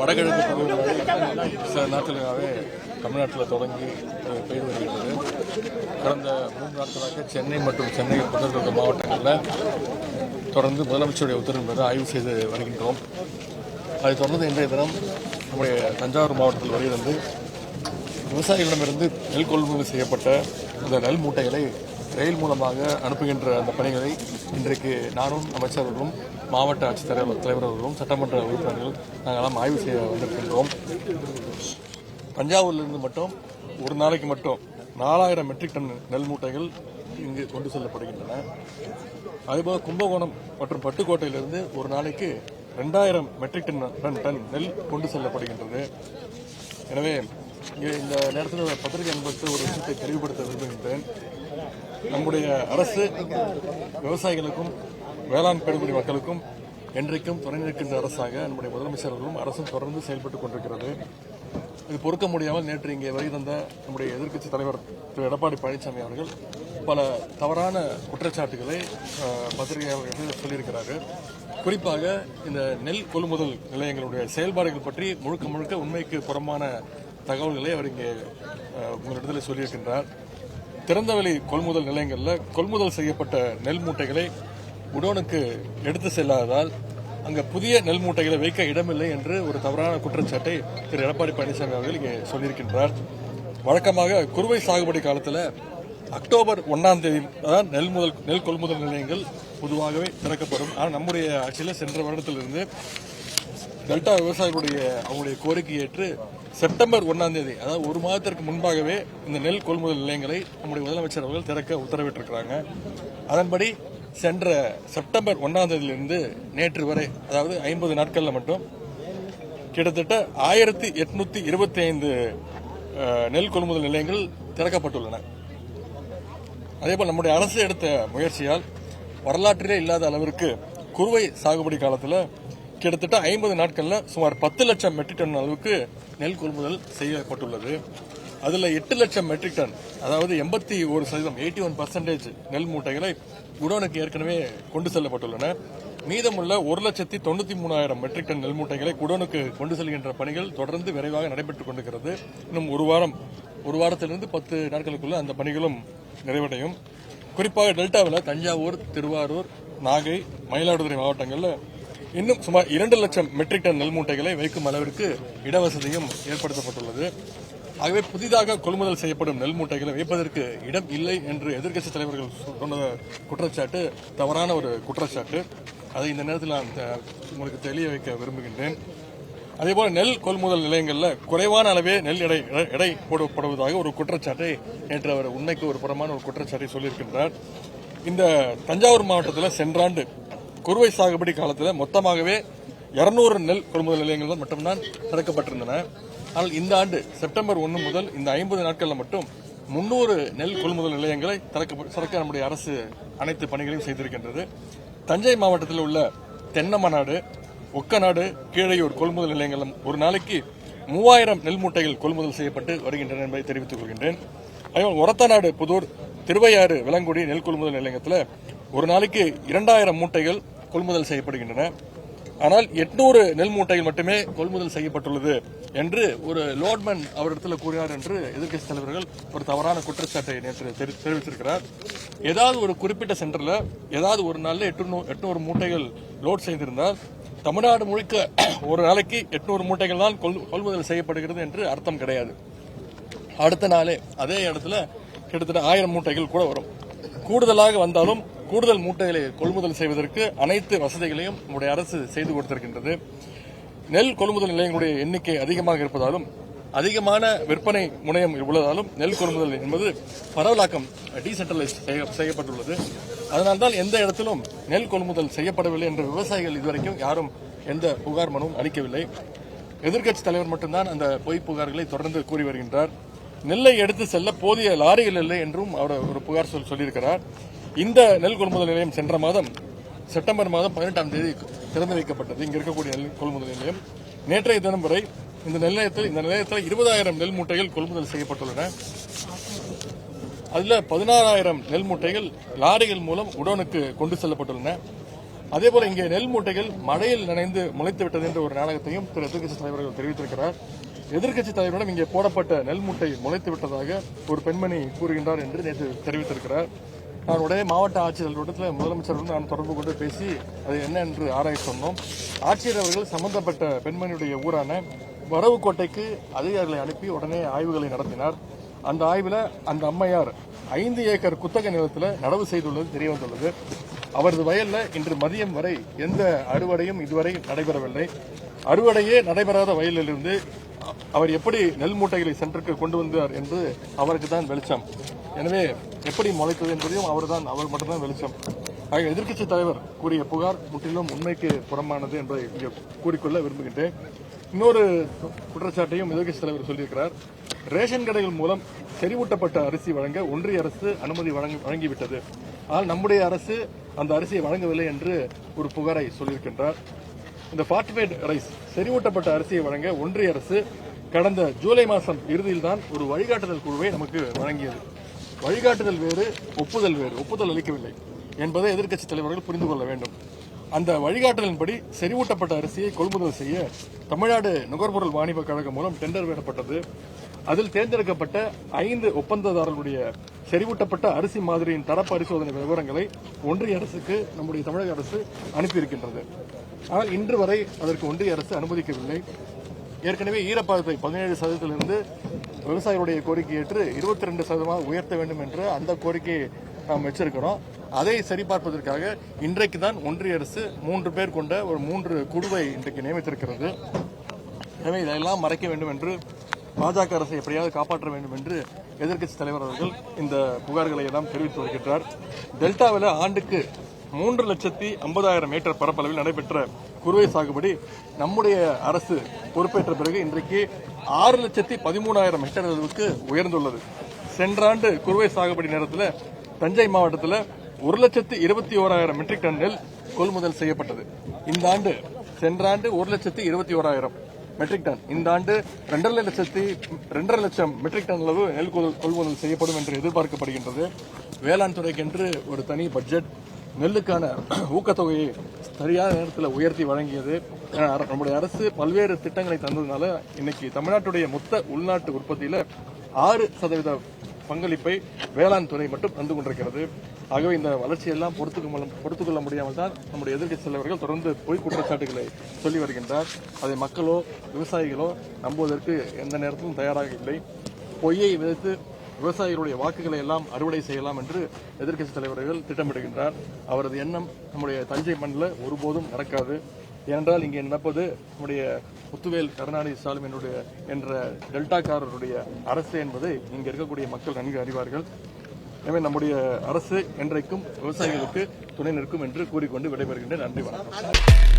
வடகிழக்கு பருவமழை சில நாட்களாகவே தமிழ்நாட்டில் தொடங்கி பெய்து வருகிறது. கடந்த மூன்று நாட்களாக சென்னை மற்றும் சென்னை பக்கத்தில் மாவட்டங்களில் தொடர்ந்து முதலமைச்சருடைய உத்தரவின் மீது ஆய்வு செய்து வருகின்றோம். அதைத் தொடர்ந்து இன்றைய தினம் நம்முடைய தஞ்சாவூர் மாவட்டத்தில் வருகிறது. விவசாயிகளிடமிருந்து நெல் கொள்முதல் செய்யப்பட்ட இந்த நெல் மூட்டைகளை ரயில் மூலமாக அனுப்புகின்ற அந்த பணிகளை இன்றைக்கு நானும் அமைச்சர்களும் மாவட்ட ஆட்சித்தலைவர் தலைவர்களும் சட்டமன்ற உறுப்பினர்கள் நாங்களாம் ஆய்வு செய்ய வந்திருக்கின்றோம். தஞ்சாவூரிலிருந்து மட்டும் ஒரு நாளைக்கு மட்டும் நாலாயிரம் மெட்ரிக் டன் நெல் மூட்டைகள் இங்கு கொண்டு செல்லப்படுகின்றன. அதேபோல் கும்பகோணம் மற்றும் பட்டுக்கோட்டையிலிருந்து ஒரு நாளைக்கு ரெண்டாயிரம் மெட்ரிக் டன் டன் டன் நெல் கொண்டு செல்லப்படுகின்றது. எனவே இந்த நேரத்தில் பத்திரிகை அன்பருக்கு ஒரு விஷயத்தை தெளிவுபடுத்த விரும்புகின்றேன். நம்முடைய அரசு விவசாயிகளுக்கும் வேளாண் பெருங்குடி மக்களுக்கும் என்றைக்கும் துணை நிற்கின்ற அரசாக நம்முடைய முதலமைச்சர்களும் அரசும் தொடர்ந்து செயல்பட்டுக் கொண்டிருக்கிறது. இது பொறுக்க முடியாமல் நேற்று இங்கே வருகை தந்த நம்முடைய எதிர்க்கட்சி தலைவர் திரு எடப்பாடி பழனிசாமி அவர்கள் பல தவறான குற்றச்சாட்டுகளை பத்திரிகையாளர்கள் சொல்லியிருக்கிறார்கள். குறிப்பாக இந்த நெல் கொள்முதல் நிலையங்களுடைய செயல்பாடுகள் பற்றி முழுக்க முழுக்க உண்மைக்கு புறம்பான தகவல்களை அவர் இங்கே உங்களிடத்தில் சொல்லியிருக்கின்றார். திறந்தவெளி கொள்முதல் நிலையங்களில் கொள்முதல் செய்யப்பட்ட நெல் மூட்டைகளை குடோனுக்கு எடுத்து செல்லாததால் அங்கே புதிய நெல் மூட்டைகளை வைக்க இடமில்லை என்று ஒரு தவறான குற்றச்சாட்டை திரு எடப்பாடி பழனிசாமி அவர்கள் இங்கே சொல்லியிருக்கின்றார். வழக்கமாக குறுவை சாகுபடி காலத்தில் அக்டோபர் ஒன்றாம் தேதி தான் நெல் முதல் நெல் கொள்முதல் நிலையங்கள் பொதுவாகவே திறக்கப்படும். ஆனால் நம்முடைய ஆட்சியில் சென்ற வருடத்திலிருந்து டெல்டா விவசாயிகளுடைய அவங்களுடைய கோரிக்கை ஏற்று செப்டம்பர் ஒன்றாம் தேதி அதாவது ஒரு மாதத்திற்கு முன்பாகவே இந்த நெல் கொள்முதல் நிலையங்களை நம்முடைய முதலமைச்சர் அவர்கள் திறக்க உத்தரவிட்டிருக்கிறாங்க. அதன்படி சென்ற செப்டம்பர் ஒன்றாம் தேதியிலிருந்து நேற்று வரை அதாவது ஐம்பது நாட்களில் மட்டும் கிட்டத்தட்ட ஆயிரத்தி எட்நூத்தி இருபத்தி ஐந்து நெல் கொள்முதல் நிலையங்கள் திறக்கப்பட்டுள்ளன. அதேபோல் நம்முடைய அரசு எடுத்த முயற்சியால் வரலாற்றிலே இல்லாத அளவிற்கு குறுவை சாகுபடி காலத்தில் கிட்டத்தட்ட ஐம்பது நாட்களில் சுமார் பத்து லட்சம் மெட்ரிக் டன் அளவுக்கு நெல் கொள்முதல் செய்யப்பட்டுள்ளது. அதில் எட்டு லட்சம் மெட்ரிக் டன் அதாவது எண்பத்தி ஒரு சதவீதம் எயிட்டி ஒன் பர்சன்டேஜ் நெல் மூட்டைகளை குடோனுக்கு ஏற்கனவே கொண்டு செல்லப்பட்டுள்ளன. மீதமுள்ள ஒரு லட்சத்தி தொண்ணூத்தி மூணாயிரம் மெட்ரிக் டன் நெல் மூட்டைகளை குடோனுக்கு கொண்டு செல்கின்ற பணிகள் தொடர்ந்து விரைவாக நடைபெற்றுக் கொண்டிருக்கிறது. இன்னும் ஒரு வாரம் ஒரு வாரத்திலிருந்து பத்து நாட்களுக்குள்ள அந்த பணிகளும் நிறைவடையும். குறிப்பாக டெல்டாவில் தஞ்சாவூர் திருவாரூர் நாகை மயிலாடுதுறை மாவட்டங்களில் இன்னும் சுமார் இரண்டு லட்சம் மெட்ரிக் டன் நெல் மூட்டைகளை வைக்கும் அளவிற்கு இடவசதியும் ஏற்படுத்தப்பட்டுள்ளது. ஆகவே புதிதாக கொள்முதல் செய்யப்படும் நெல் மூட்டைகளை வைப்பதற்கு இடம் இல்லை என்று எதிர்க்கட்சி தலைவர்கள் சொன்ன குற்றச்சாட்டு தவறான ஒரு குற்றச்சாட்டு. அதை இந்த நேரத்தில் நான் உங்களுக்கு தெளிய வைக்க விரும்புகின்றேன். அதேபோல் நெல் கொள்முதல் நிலையங்களில் குறைவான அளவே நெல் எடை எடை போடப்படுவதாக ஒரு குற்றச்சாட்டை நேற்று அவர் உண்மைக்கு ஒரு புறமான ஒரு குற்றச்சாட்டை சொல்லியிருக்கின்றார். இந்த தஞ்சாவூர் மாவட்டத்தில் சென்றாண்டு குறுவை சாகுபடி காலத்தில் மொத்தமாகவே 200 நெல் கொள்முதல் நிலையங்கள் மட்டும்தான் திறக்கப்பட்டிருந்தன. ஆனால் இந்த ஆண்டு செப்டம்பர் ஒன்று முதல் இந்த ஐம்பது நாட்களில் மட்டும் முன்னூறு நெல் கொள்முதல் நிலையங்களை திறக்க திறக்க நம்முடைய அரசு அனைத்து பணிகளையும் செய்திருக்கின்றது. தஞ்சை மாவட்டத்தில் உள்ள தென்னமநாடு ஒக்கநாடு கீழையூர் கொள்முதல் நிலையங்களும் ஒரு நாளைக்கு மூவாயிரம் நெல் மூட்டைகள் கொள்முதல் செய்யப்பட்டு வருகின்றன என்பதை தெரிவித்துக் கொள்கின்றேன். அதேபோல் ஒரத்தநாடு புதூர் திருவையாறு விலங்குடி நெல் கொள்முதல் நிலையத்தில் ஒரு நாளைக்கு இரண்டாயிரம் மூட்டைகள் கொள்முதல் செய்யப்படுகின்றன. ஆனால் எட்நூறு நெல் மூட்டைகள் மட்டுமே கொள்முதல் செய்யப்பட்டுள்ளது. என்று ஒரு லோட்மேன் அவரிடத்தில் கூறினார் என்று எதிர்க்கட்சி தலைவர்கள் ஒரு தவறான குற்றச்சாட்டை நேற்று தெரி- தெரிவித்திருக்கிறார். ஏதாவது ஒரு குறிப்பிட்ட சென்டரில் ஏதாவது ஒரு நாளில் எட்நூறு எட்நூறு மூட்டைகள் லோட் செய்திருந்தால் தமிழ்நாடு முழுக்க ஒரு நாளைக்கு எட்நூறு மூட்டைகள் தான் கொள்- கொள்முதல் செய்யப்படுகிறது என்று அர்த்தம் கிடையாது. அடுத்த நாளே அதே இடத்துல கிட்டத்தட்ட ஆயிரம் மூட்டைகள் கூட வரும். கூடுதலாக வந்தாலும் கூடுதல் மூட்டைகளை கொள்முதல் செய்வதற்கு அனைத்து வசதிகளையும் நம்முடைய அரசு செய்து கொடுத்திருக்கின்றது. நெல் கொள்முதல் நிலையங்களுடைய எண்ணிக்கை அதிகமாக இருப்பதாலும் அதிகமான விற்பனை முனையம் உள்ளதாலும் நெல் கொள்முதல் என்பது பரவலாக்கம் டீசென்ட்ரலைஸ் செய்யப்பட்டுள்ளது. அதனால்தான் எந்த இடத்திலும் நெல் கொள்முதல் செய்யப்படவில்லை என்ற விவசாயிகள் இதுவரைக்கும் யாரும் எந்த புகார் மனுவும் அளிக்கவில்லை. எதிர்க்கட்சி தலைவர் மட்டும்தான் அந்த பொய் புகார்களை தொடர்ந்து கூறி வருகின்றார். நெல்லை எடுத்து செல்ல போதிய லாரிகள் இல்லை என்றும் அவர் ஒரு புகார் சொல் சொல்லியிருக்கிறார். இந்த நெல் கொள்முதல் நிலையம் சென்ற மாதம் செப்டம்பர் மாதம் பதினெட்டாம் தேதி திறந்து வைக்கப்பட்டது. இங்கே இருக்கக்கூடிய நெல் கொள்முதல் நிலையம். நேற்றைய தினம் வரை இந்த நிலையத்தில் இந்த நிலையத்தில் இருபதாயிரம் நெல் மூட்டைகள் கொள்முதல் செய்யப்பட்டுள்ளன. அதில் பதினாறாயிரம் நெல் மூட்டைகள் லாரிகள் மூலம் உடனுக்கு கொண்டு செல்லப்பட்டுள்ளன. அதே போல இங்கே நெல் மூட்டைகள் மழையில் நனைந்து முளைத்து விட்டது என்ற ஒரு நாடகத்தையும் திரு எதிர்கட்சி தலைவர்கள் தெரிவித்திருக்கிறார். எதிர்க்கட்சி தலைவரிடம் இங்கே போடப்பட்ட நெல் மூட்டை முளைத்து விட்டதாக ஒரு பெண்மணி கூறுகின்றார் என்று நேற்று தெரிவித்திருக்கிறார். நான் உடனே மாவட்ட ஆட்சியர்களுடத்தில் முதலமைச்சருடன் நான் தொடர்பு கொண்டு பேசி அது என்ன என்று ஆராய சொன்னோம். ஆட்சியர் அவர்கள் சம்பந்தப்பட்ட பெண்மணியுடைய ஊரான வரவுக்கோட்டைக்கு அதிகாரிகளை அனுப்பி உடனே ஆய்வுகளை நடத்தினார். அந்த ஆய்வில் அந்த அம்மையார் ஐந்து ஏக்கர் குத்தக நிலத்தில் நடவு செய்துள்ளது தெரிய வந்துள்ளது. அவரது வயலில் இன்று மதியம் வரை எந்த அறுவடையும் இதுவரை நடைபெறவில்லை. அறுவடையே நடைபெறாத வயலிலிருந்து அவர் எப்படி நெல் மூட்டைகளை சென்றுக்கு கொண்டு வந்தார் என்று அவருக்கு தான் வெளிச்சம். எனவே எப்படி முளைத்தது என்பதையும் அவர்தான் அவர் மட்டும்தான் வெளிச்சம். ஆக எதிர்க்கட்சி தலைவர் கூறிய புகார் முற்றிலும் உண்மைக்கு புறம்பானது என்பதை இங்கே கூறிக்கொள்ள விரும்புகின்றேன். இன்னொரு குற்றச்சாட்டையும் எதிர்க்கட்சி தலைவர் சொல்லியிருக்கிறார். ரேஷன் கடைகள் மூலம் செறிவூட்டப்பட்ட அரிசி வழங்க ஒன்றிய அரசு அனுமதி வழங்கி- வழங்கிவிட்டது. ஆனால் நம்முடைய அரசு அந்த அரிசியை வழங்கவில்லை என்று ஒரு புகாரை சொல்லியிருக்கின்றார். இந்த ஃபார்ட்டிஃபைட் ரைஸ் செறிவூட்டப்பட்ட அரிசியை வழங்க ஒன்றிய அரசு கடந்த ஜூலை மாதம் இறுதியில் தான் ஒரு வழிகாட்டுதல் குழுவை நமக்கு வழங்கியது. வழிகாட்டுதல் வேறு ஒப்புதல் வேறு. ஒப்புதல் அளிக்கவில்லை என்பதை எதிர்க்கட்சி தலைவர்கள் புரிந்து கொள்ள வேண்டும். அந்த வழிகாட்டலின்படி செறிவூட்டப்பட்ட அரிசியை கொள்முதல் செய்ய தமிழ்நாடு நுகர்பொருள் வாணிப கழகம் மூலம் டெண்டர் விடப்பட்டது அதில் தேர்ந்தெடுக்கப்பட்ட ஐந்து ஒப்பந்ததாரர்களுடைய செறிவூட்டப்பட்ட அரிசி மாதிரியின் தர பரிசோதனை விவரங்களை ஒன்றிய அரசுக்கு நம்முடைய தமிழக அரசு அனுப்பியிருக்கின்றது. ஆனால் இன்று வரை அதற்கு ஒன்றிய அரசு அனுமதிக்கவில்லை. ஏற்கனவே ஈரப்பதத்தை பதினேழு சதவீதத்திலிருந்து விவசாயிகளுடைய கோரிக்கை ஏற்று இருபத்தி ரெண்டு சதவீதமாக உயர்த்த வேண்டும் என்ற அந்த கோரிக்கையை நாம் வச்சிருக்கிறோம். அதை சரிபார்ப்பதற்காக இன்றைக்கு தான் ஒன்றிய அரசு மூன்று பேர் கொண்ட ஒரு மூன்று குழுவை இன்றைக்கு நியமித்திருக்கிறது. எனவே இதையெல்லாம் மறைக்க வேண்டும் என்று பாஜக அரசை எப்படியாவது காப்பாற்ற வேண்டும் என்று எதிர்க்கட்சி தலைவர் அவர்கள் இந்த புகார்களை எல்லாம் தெரிவித்து வருகின்றார். டெல்டாவில் ஆண்டுக்கு மூன்று லட்சத்தி ஐம்பதாயிரம் மீட்டர் பரப்பளவில் நடைபெற்ற குறுவை சாகுபடி நம்முடைய அரசு பொறுப்பேற்ற பிறகு இன்றைக்கு ஆறு லட்சத்தி பதிமூணாயிரம் ஹெக்டேர் அளவுக்கு உயர்ந்துள்ளது. சென்ற ஆண்டு குறுவை சாகுபடி நேரத்தில் தஞ்சை மாவட்டத்தில் ஒரு லட்சத்தி இருபத்தி ஓராயிரம் மெட்ரிக் டன் நெல் கொள்முதல் செய்யப்பட்டது. இந்த ஆண்டு சென்ற ஆண்டு ஒரு லட்சத்தி இருபத்தி ஓராயிரம் மெட்ரிக் டன் இந்த ஆண்டு ரெண்டரை லட்சத்தி ரெண்டரை லட்சம் மெட்ரிக் டன் அளவு நெல் கொள்முதல் செய்யப்படும் என்று எதிர்பார்க்கப்படுகின்றது. வேளாண் துறைக்கென்று ஒரு தனி பட்ஜெட் நெல்லுக்கான ஊக்கத்தொகையை சரியான நேரத்தில் உயர்த்தி வழங்கியது. அர- நம்முடைய அரசு பல்வேறு திட்டங்களை தந்ததுனால இன்னைக்கு தமிழ்நாட்டுடைய மொத்த உள்நாட்டு உற்பத்தியில ஆறு சதவீத பங்களிப்பை வேளாண் துறை மட்டும் தந்து கொண்டிருக்கிறது. ஆகவே இந்த வளர்ச்சியெல்லாம் பொறுத்துக்க முடியாம- கொள்ள முடியாமல் தான் நம்முடைய எதிர்க்கட்சி தலைவர்கள் தொடர்ந்து பொய் குற்றச்சாட்டுகளை சொல்லி வருகின்றார். அதை மக்களோ விவசாயிகளோ நம்புவதற்கு எந்த நேரத்திலும் தயாராக இல்லை. பொய்யை விதைத்து விவசாயிகளுடைய வாக்குகளை எல்லாம் அறுவடை செய்யலாம் என்று எதிர்க்கட்சித் தலைவர்கள் திட்டமிடுகின்றார். அவரது எண்ணம் நம்முடைய தஞ்சை மண்ணில் ஒருபோதும் நடக்காது. ஏனென்றால் இங்கே நடப்பது நம்முடைய முத்துவேல் கருணாநிதி ஸ்டாலினுடைய என்னுடைய என்ற டெல்டாக்காரருடைய அரசு என்பதை இங்கே இருக்கக்கூடிய மக்கள் நன்கு அறிவார்கள். எனவே நம்முடைய அரசு என்றைக்கும் விவசாயிகளுக்கு துணை நிற்கும் என்று கூறிக்கொண்டு விடைபெறுகின்றேன். நன்றி வணக்கம்.